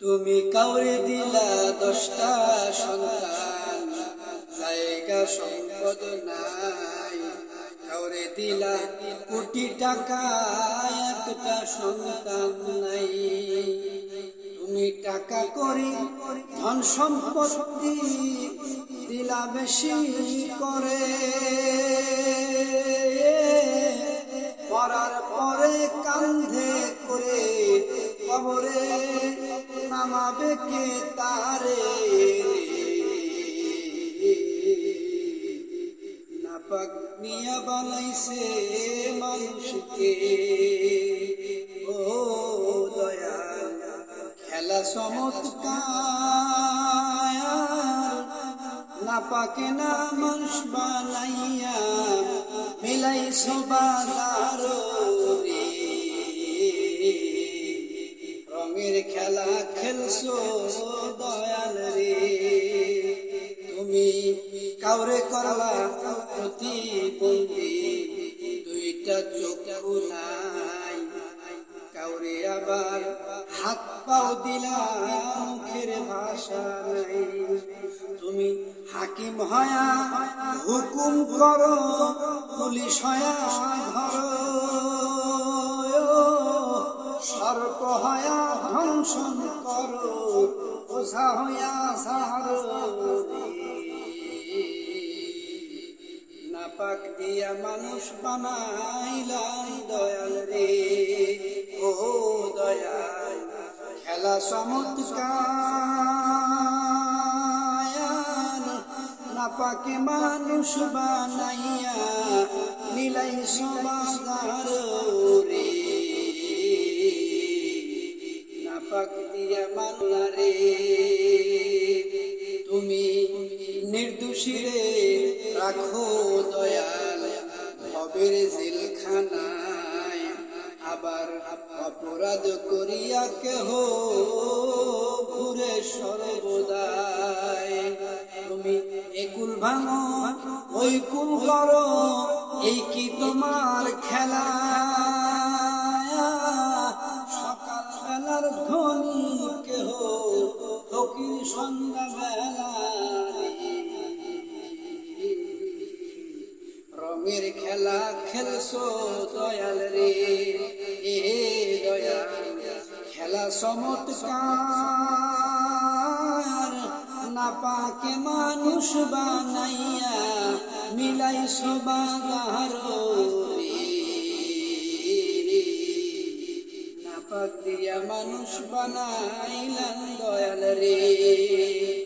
তুমি কাউরে দিলা দশটা সন্তান, জায়গা সম্পদ নাই। কাউরে দিলা কোটি টাকা, একটা সন্তান নাই। তুমি টাকা করে ধন সম্পত্তি দিলা বেশি করে। মরার পরে কান্ধে করে কবরে নামাবে কে তারে? নাপাক নিয়া বানাইছে মানুষকে। ও দয়াল, খেলা চমৎকার। নাপাকে না মানুষ বানাইয়া মিলাইছো বাজার রঙের খেলা খেলছো দয়াল রে। তুমি কাউরে করলা প্রতিবন্ধী। দুইটা চোখ নাই। কাউরে আবার হাত পাও দিলা মুখের ভাষা নাই। তুমি হাকিম হয়া, হুকুম করো, পুলিশ হয়া, ধরো। সর্প হয়া ধ্বংসন করো ওঝা হইয়া সাহারো নাপাক দিয়া মানুষ বানাইলাম দয়াল রে। ও দয়াল, খেলা চমৎকার। নাপাকে মানুষ বানাইয়া নিলাই সমাদার দিয়া মানলা রে। তুমি রাখো দয়াল ভবের জেলখানায় আবার অপরাধ করিয়া কেহ ঘুরে সর্বদায় তুমি একুল ভাঙো ওই কুল করো, এই কি তোমার খেলা? বেলার কেহ ফকির বেলা রঙের খেলা খেলছো দয়াল রে, এ দয়াল। খেলা চমৎকার না পাকে মানুষ বানাইয়া মিলাই সবাগার দিয়া মানুষ বানাইলেন দয়াল রে।